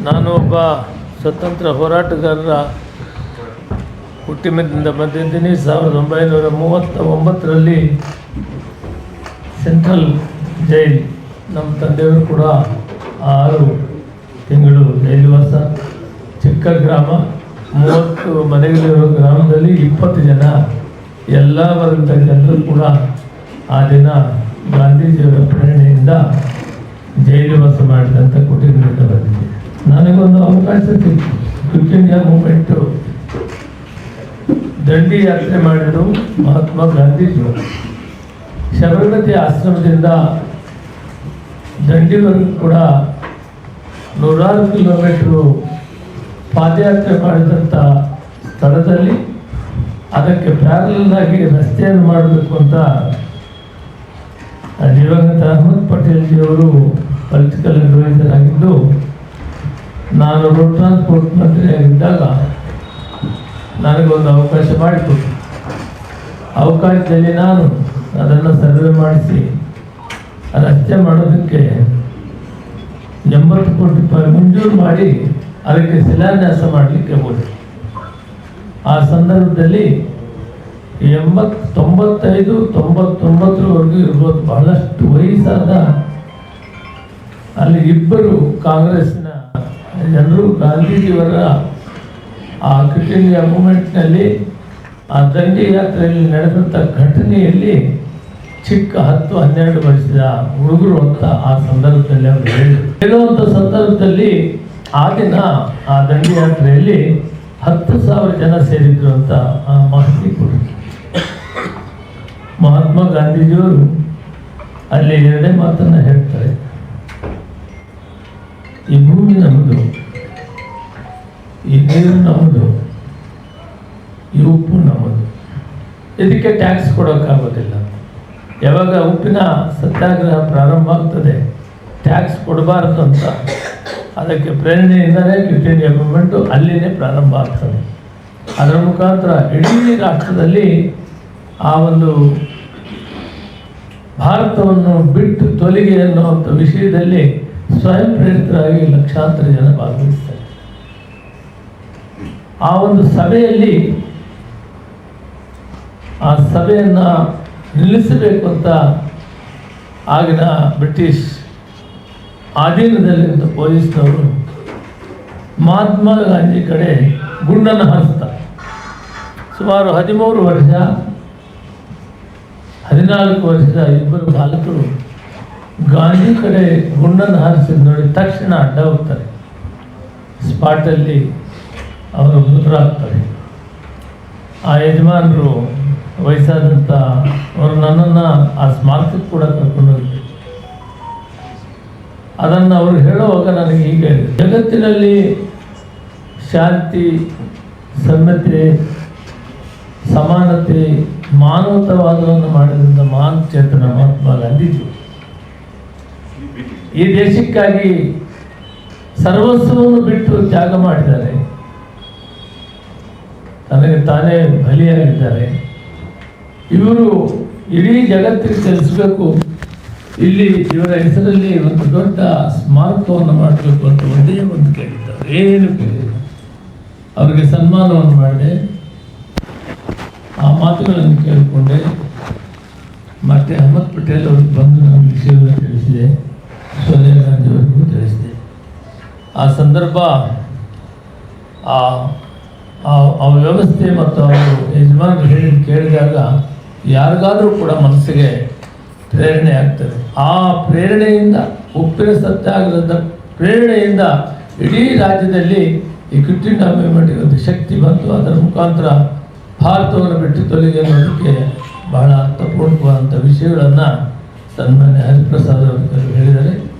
ನಾನು ಒಬ್ಬ ಸ್ವತಂತ್ರ ಹೋರಾಟಗಾರರ ಹುಟ್ಟಿನಿಂದ ಬಂದಿದ್ದೀನಿ. ಸಾವಿರದ ಒಂಬೈನೂರ ಮೂವತ್ತ ಒಂಬತ್ತರಲ್ಲಿ ಸೆಂಟ್ರಲ್ ಜೈಲ್ ನಮ್ಮ ತಂದೆಯವರು ಕೂಡ ಆರು ತಿಂಗಳು ಜೈಲುವಾಸ. ಚಿಕ್ಕ ಗ್ರಾಮ, ಮೂವತ್ತು ಮನೆಗಳಿರೋ ಗ್ರಾಮದಲ್ಲಿ ಇಪ್ಪತ್ತು ಜನ, ಎಲ್ಲ ವರ್ಗದ ಜನರು ಕೂಡ ಆ ದಿನ ಗಾಂಧೀಜಿಯವರ ಪ್ರೇರಣೆಯಿಂದ ಜೈಲು ವಾಸ ಮಾಡಿದಂಥ ಕುಟುಂಬದಿಂದ ಬಂದಿದೆ ನನಗೊಂದು ಅವಕಾಶ ಸಿಕ್ತು. Quit India movement. ದಂಡಿ ಯಾತ್ರೆ ಮಾಡಿದರು ಮಹಾತ್ಮ ಗಾಂಧೀಜಿಯವರು. ಶಬರಮತಿ ಆಶ್ರಮದಿಂದ ದಂಡಿವರೆಗೂ ಕೂಡ ನೂರಾರು ಕಿಲೋಮೀಟ್ರು ಪಾದಯಾತ್ರೆ ಮಾಡಿದಂಥ ಸ್ಥಳದಲ್ಲಿ ಅದಕ್ಕೆ ಪ್ಯಾರಲಾಗಿ ರಸ್ತೆಯನ್ನು ಮಾಡಬೇಕು ಅಂತ ದಿವಂಗತ ಅಹಮದ್ ಪಟೇಲ್ ಜಿಯವರು ಪೊಲಿಟಿಕಲ್ ಅಡ್ವೈಸರ್ ಆಗಿದ್ದು ನಾನು ರೋಡ್ ಟ್ರಾನ್ಸ್ಪೋರ್ಟ್ ಮಂತ್ರಿಯಾಗಿದ್ದಾಗ ನನಗೊಂದು ಅವಕಾಶ ಮಾಡಿಕೊಟ್ಟು ಅವಕಾಶದಲ್ಲಿ ನಾನು ಅದನ್ನು ಸರ್ವೆ ಮಾಡಿಸಿ, ರಸ್ತೆ ಮಾಡೋದಕ್ಕೆ ಎಂಬತ್ತು ಕೋಟಿ ರೂಪಾಯಿ ಮಂಜೂರು ಮಾಡಿ ಅದಕ್ಕೆ ಶಿಲಾನ್ಯಾಸ ಮಾಡಲಿಕ್ಕೆ ಹೋದೆ. ಆ ಸಂದರ್ಭದಲ್ಲಿ ಎಂಬತ್ ತೊಂಬತ್ತೈದು ತೊಂಬತ್ತೊಂಬತ್ತರವರೆಗೂ ಇರ್ಬೋದು ಬಹಳಷ್ಟು ವಯಸ್ಸಾದ ಅಲ್ಲಿ ಇಬ್ಬರು ಕಾಂಗ್ರೆಸ್ನ ಜನರು ಗಾಂಧೀಜಿಯವರ ಆ ಕ್ವಿಟ್ ಮೂಮೆಂಟ್ನಲ್ಲಿ ಆ ದಂಡಿ ಯಾತ್ರೆಯಲ್ಲಿ ನಡೆದಂಥ ಘಟನೆಯಲ್ಲಿ ಚಿಕ್ಕ ಹತ್ತು ಹನ್ನೆರಡು ವರ್ಷದ ಹುಡುಗರು ಅಂತ ಆ ಸಂದರ್ಭದಲ್ಲಿ ಅವರು ಹೇಳಿದರು. ಹೇಳುವಂಥ ಸಂದರ್ಭದಲ್ಲಿ ಆ ದಿನ ಆ ದಂಡಿ ಯಾತ್ರೆಯಲ್ಲಿ ಹತ್ತು ಸಾವಿರ ಜನ ಸೇರಿದ್ರು ಅಂತ ಆ ಮಾಹಿತಿ ಕೊಟ್ಟರು ಮಹಾತ್ಮ ಗಾಂಧೀಜಿಯವರು ಅಲ್ಲಿ ಎರಡೇ ಮಾತನ್ನು ಹೇಳ್ತಾರೆ. ಈ ಭೂಮಿ ನಮ್ಮದು ಈ ನೀರು ನಮ್ಮದು ಈ ಉಪ್ಪು ನಮ್ಮದು ಇದಕ್ಕೆ ಟ್ಯಾಕ್ಸ್ ಕೊಡೋಕ್ಕಾಗೋದಿಲ್ಲ. ಯಾವಾಗ ಉಪ್ಪಿನ ಸತ್ಯಾಗ್ರಹ ಪ್ರಾರಂಭ ಆಗ್ತದೆ, ಟ್ಯಾಕ್ಸ್ ಕೊಡಬಾರ್ದು ಅಂತ. ಅದಕ್ಕೆ ಪ್ರೇರಣೆಯಿಂದಲೇ ಕ್ವಿಟ್ ಇಂಡಿಯಾ ಗೌರ್ಮೆಂಟು ಅಲ್ಲಿನೇ ಪ್ರಾರಂಭ ಆಗ್ತದೆ. ಅದರ ಮುಖಾಂತರ ಇಡೀ ರಾಷ್ಟ್ರದಲ್ಲಿ ಆ ಒಂದು ಭಾರತವನ್ನು ಬಿಟ್ಟು ತೊಲಗಿ ಅನ್ನುವಂಥ ವಿಷಯದಲ್ಲಿ ಸ್ವಯಂ ಪ್ರೇರಿತರಾಗಿ ಲಕ್ಷಾಂತರ ಜನ ಭಾಗವಹಿಸ್ತಾರೆ. ಆ ಒಂದು ಸಭೆಯಲ್ಲಿ ಆ ಸಭೆಯನ್ನು ನಿಲ್ಲಿಸಬೇಕು ಅಂತ ಆಗಿನ ಬ್ರಿಟಿಷ್ ಅಧೀನದಲ್ಲಿಂದ ಪೊಲೀಸ್ನವರು ಮಹಾತ್ಮ ಗಾಂಧಿ ಕಡೆ ಗುಂಡನ್ನು ಹಾರಿಸ್ತಾರೆ. ಸುಮಾರು ಹದಿಮೂರು ವರ್ಷ, ಹದಿನಾಲ್ಕು ವರ್ಷದ ಇಬ್ಬರು ಬಾಲಕರು ಗಾಂಧಿ ಕಡೆ ಗುಂಡನ್ನು ಹಾರಿಸಿದ ನೋಡಿ ತಕ್ಷಣ ಅಡ್ಡ ಹೋಗ್ತಾರೆ. ಸ್ಪಾಟಲ್ಲಿ ಅವರು ಮೃತರಾಗ್ತಾರೆ ಆ ಯಜಮಾನರು ವಯಸ್ಸಾದಂಥ ಅವರು ನನ್ನನ್ನು ಆ ಸ್ಮಾರಕಕ್ಕೆ ಕೂಡ ಕರ್ಕೊಂಡು ಅದನ್ನು ಅವರು ಹೇಳುವಾಗ ನನಗೆ ಹೀಗೆ. ಜಗತ್ತಿನಲ್ಲಿ ಶಾಂತಿ ಸಮ್ಯತೆ ಸಮಾನತೆ, ಮಾನವತವಾದವನ್ನು ಮಾಡಿದಂಥ ಮಹಾನ್ ಚೇತನ ಮಹಾತ್ಮ ಗಾಂಧೀಜಿ. ಈ ದೇಶಕ್ಕಾಗಿ ಸರ್ವಸ್ವವನ್ನು ಬಿಟ್ಟು ತ್ಯಾಗ ಮಾಡಿದ್ದಾರೆ. ತನಗೆ ತಾನೇ ಬಲಿಯಾಗಿದ್ದಾರೆ. ಇವರು ಇಡೀ ಜಗತ್ತಿಗೆ ತಿಳಿಸಬೇಕು ಇಲ್ಲಿ ಇವರ ಹೆಸರಲ್ಲಿ ಒಂದು ದೊಡ್ಡ ಸ್ಮಾರಕವನ್ನು ಮಾಡಬೇಕು ಅಂತ ಒಂದೇ ಒಂದು ಕೇಳಿದ್ದಾರೆ. ಏನು ಕೇಳಿಲ್ಲ ಅವರಿಗೆ ಸನ್ಮಾನವನ್ನು ಮಾಡಿದೆ ಆ ಮಾತುಗಳನ್ನು ಕೇಳಿಕೊಂಡೆ. ಮತ್ತೆ ಅಹಮದ್ ಪಟೇಲ್ ಅವ್ರಿಗೆ ಬಂದು ನಮ್ಮ ವಿಷಯವನ್ನು ತಿಳಿಸಿದೆ ಸೋನಿಯಾ ಗಾಂಧಿ ಅವರಿಗೂ ತಿಳಿಸಿದೆ ಆ ಸಂದರ್ಭ, ಆ, ಆ- ವ್ಯವಸ್ಥೆ ಮತ್ತು ಅವರು ಯಜಮಾನರು ಹೇಳಿದ ಕೇಳಿದಾಗ ಯಾರಿಗಾದರೂ ಕೂಡ ಮನಸ್ಸಿಗೆ ಪ್ರೇರಣೆ ಆಗ್ತದೆ. ಆ ಪ್ರೇರಣೆಯಿಂದ, ಉಪ್ಪಿನ ಸತ್ಯಾಗ್ರಹದ ಪ್ರೇರಣೆಯಿಂದ ಇಡೀ ರಾಜ್ಯದಲ್ಲಿ ಈ ಕ್ವಿಟ್ ಇಂಡಿಯಾ ಮೂವ್ಮೆಂಟ್ಗೆ ಒಂದು ಶಕ್ತಿ ಬಂತು. ಅದರ ಮುಖಾಂತರ ಭಾರತವನ್ನು ಬಿಟ್ಟು ತೊಲಗಿ ಅನ್ನೋದಕ್ಕೆ ಬಹಳ ಅರ್ಥಪೂರ್ಣವಾದಂಥ ವಿಷಯಗಳನ್ನು ಸನ್ಮಾನ್ಯ ಹರಿಪ್ರಸಾದ್ ಅವರು ಹೇಳಿದ್ದಾರೆ.